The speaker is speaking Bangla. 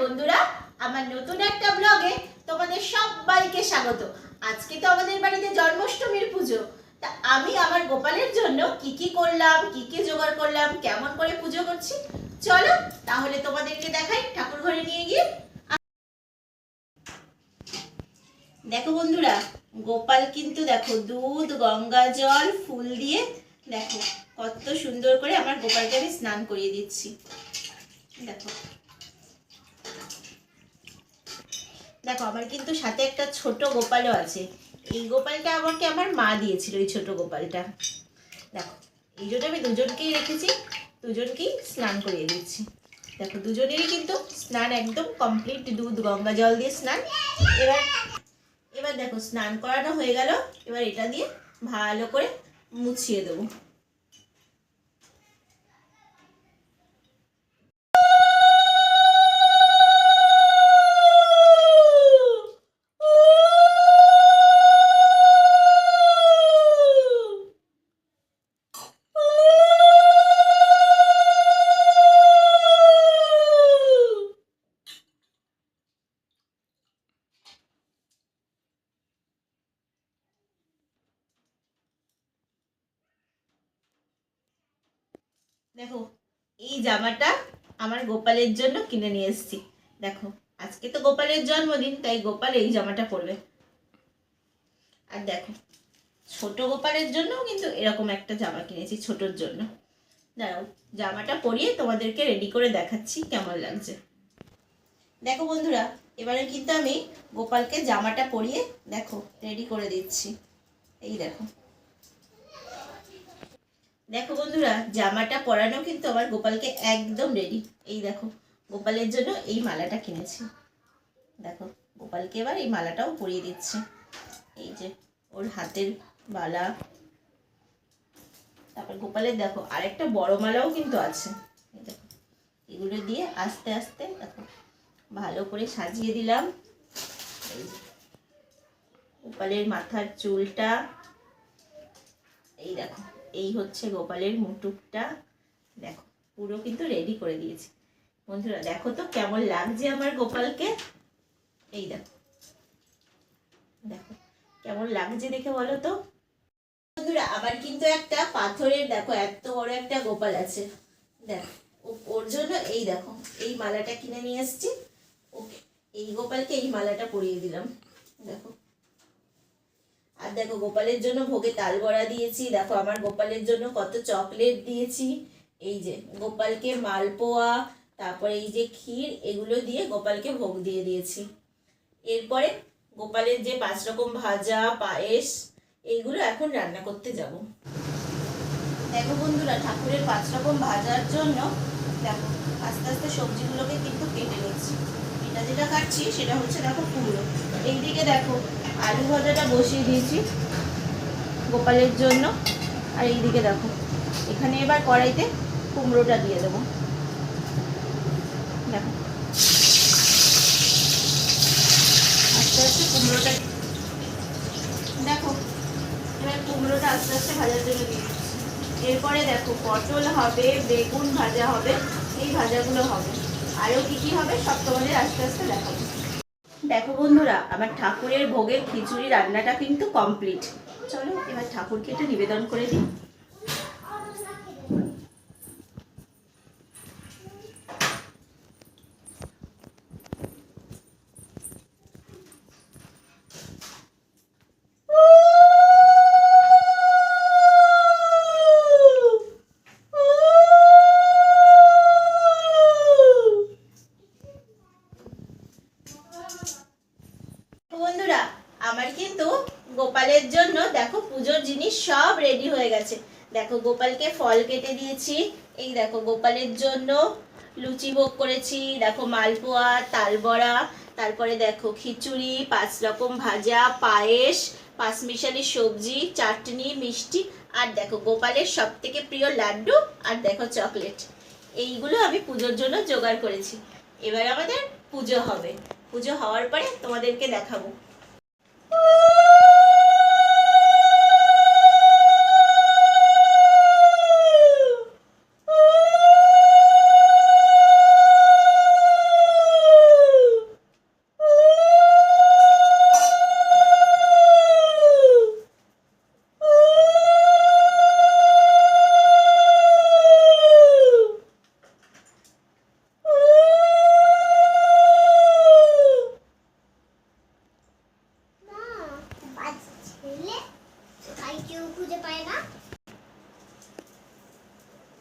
বন্ধুরা, আমার নতুন একটা ব্লগে তোমাদের সবাইকে স্বাগত। আজকে তো আমাদের বাড়িতে জন্মাষ্টমীর পুজো। তা আমি আমার গোপালের জন্য কি কি করলাম, কি কি জোগাড় করলাম, কেমন করে পুজো করছি, চলো তাহলে তোমাদেরকে দেখাই ঠাকুর ঘরে নিয়ে গিয়ে। দেখো বন্ধুরা, গোপাল কিন্তু দেখো দুধ, গঙ্গা জল, ফুল দিয়ে দেখো কত সুন্দর করে আমার গোপালকে আমি স্নান করিয়ে দিচ্ছি। দেখো দেখো, আমার কিন্তু সাথে একটা ছোট গোপালও আছে। এই গোপালটা আমাকে আমার মা দিয়েছিল, এই ছোট গোপালটা। দেখো, এই জন্য আমি দুজনকেই রেখেছি, দুজনকেই স্নান করিয়ে দিচ্ছি। দেখো, দুজনেরই কিন্তু স্নান একদম কমপ্লিট দুধ, গঙ্গা জল দিয়ে স্নান। এবার এবার দেখো, স্নান করানো হয়ে গেল, এবার এটা দিয়ে ভালো করে মুছিয়ে দেবো। দেখো, এই জামাটা আমার গোপালের জন্য কিনে নিয়ে এসেছি। দেখো, আজকে তো গোপালের জন্মদিন, তাই গোপাল এই জামাটা পরবে। আর দেখো, ছোট গোপালের জন্যও কিন্তু এরকম একটা জামা কিনেছি, ছোটর জন্য। দাঁড়াও, জামাটা পরিয়ে তোমাদেরকে রেডি করে দেখাচ্ছি কেমন লাগছে। দেখো বন্ধুরা, এবারে কিন্তু আমি গোপালকে জামাটা পরিয়ে, দেখো রেডি করে দিচ্ছি। এই দেখো। দেখো বন্ধুরা, জামাটা পরানো কিন্তু আমার গোপালকে একদম রেডি এই দেখো, গোপালের জন্য এই মালাটা কিনেছি। দেখো, গোপালকে এবার এই মালাটাও পরিয়ে দিচ্ছে। এই যে, ওর হাতের বালা তারপর গোপালের দেখো, আরেকটা বড় মালাও কিন্তু আছে। দেখো, এগুলো দিয়ে আস্তে আস্তে দেখো, ভালো করে সাজিয়ে দিলাম। এই যে, গোপালের মাথার চুলটা। এই দেখো এই হচ্ছে গোপালের মুটুকটা। দেখো, পুরো কিন্তু রেডি করে দিয়েছি। বন্ধুরা, দেখো তো কেমন লাগছে আমার গোপালকে। এই দেখো। দেখো, কেমন লাগছে দেখে বলো তো। বন্ধুরা, আবার কিন্তু একটা পাথরের, দেখো, এত বড় একটা গোপাল আছে। দেখো ওর জন্য এই দেখো, এই মালাটা কিনে নিয়ে এসেছি। ওকে, এই গোপালকে এই মালাটা পরিয়ে দিলাম। দেখো আর দেখো, গোপালের জন্য ভোগে তাল বড়া দিয়েছি। দেখো, আমার গোপালের জন্য কত চকলেট দিয়েছি। এই যে, গোপালকে মালপোয়া, তারপরে এই যে ক্ষীর, এগুলো দিয়ে গোপালকে ভোগ দিয়ে দিয়েছি। এরপরে গোপালের যে পাঁচ রকম ভাজা, পায়েস, এইগুলো এখন রান্না করতে যাব। দেখো বন্ধুরা, ঠাকুরের পাঁচ রকম ভাজার জন্য দেখো, আস্তে আস্তে সবজিগুলোকে কিন্তু কেটে নিচ্ছি। এটা যেটা কাটছি সেটা হচ্ছে দেখো কুমড়ো। এইদিকে দেখো আলু ভাজাটা বসিয়ে দিয়েছি গোপালের জন্য। আর এইদিকে দেখো, এখানে এবার কড়াইতে কুমড়োটা দিয়ে দেবো। দেখো। আস্তে আস্তে কুমড়োটা দেখো, এবার কুমড়োটা আস্তে আস্তে ভাজার জন্য দিয়ে এরপরে দেখো, পটল হবে, বেগুন ভাজা হবে, এই ভাজাগুলো হবে। আরও কী কী হবে সব তোমাদের আস্তে আস্তে দেখাবো। দেখো বন্ধুরা, আমার ঠাকুরের ভোগের খিচুড়ি রান্নাটা কিন্তু কমপ্লিট চলো এবার ঠাকুরকে একটু নিবেদন করে দিই বন্ধুরা আমার কিন্তু গোপালের জন্য দেখো পুজোর জিনিস সব রেডি হয়ে গেছে। দেখো গোপালকে ফল কেটে দিয়েছি, এই দেখো গোপালের জন্য লুচি ভোগ করেছি, দেখো মালপোয়া, তালবড়া, তারপরে দেখো খিচুড়ি, পাঁচ রকম ভাজা, পায়েস পাঁচমিশালি সবজি, চাটনি, মিষ্টি, আর দেখো গোপালের সব থেকে প্রিয় লাড্ডু আর দেখো চকলেট। এইগুলো আমি পুজোর জন্য জোগাড় করেছি। এবার আমাদের পুজো হবে। পুজো হওয়ার পরে তোমাদেরকে দেখাবো।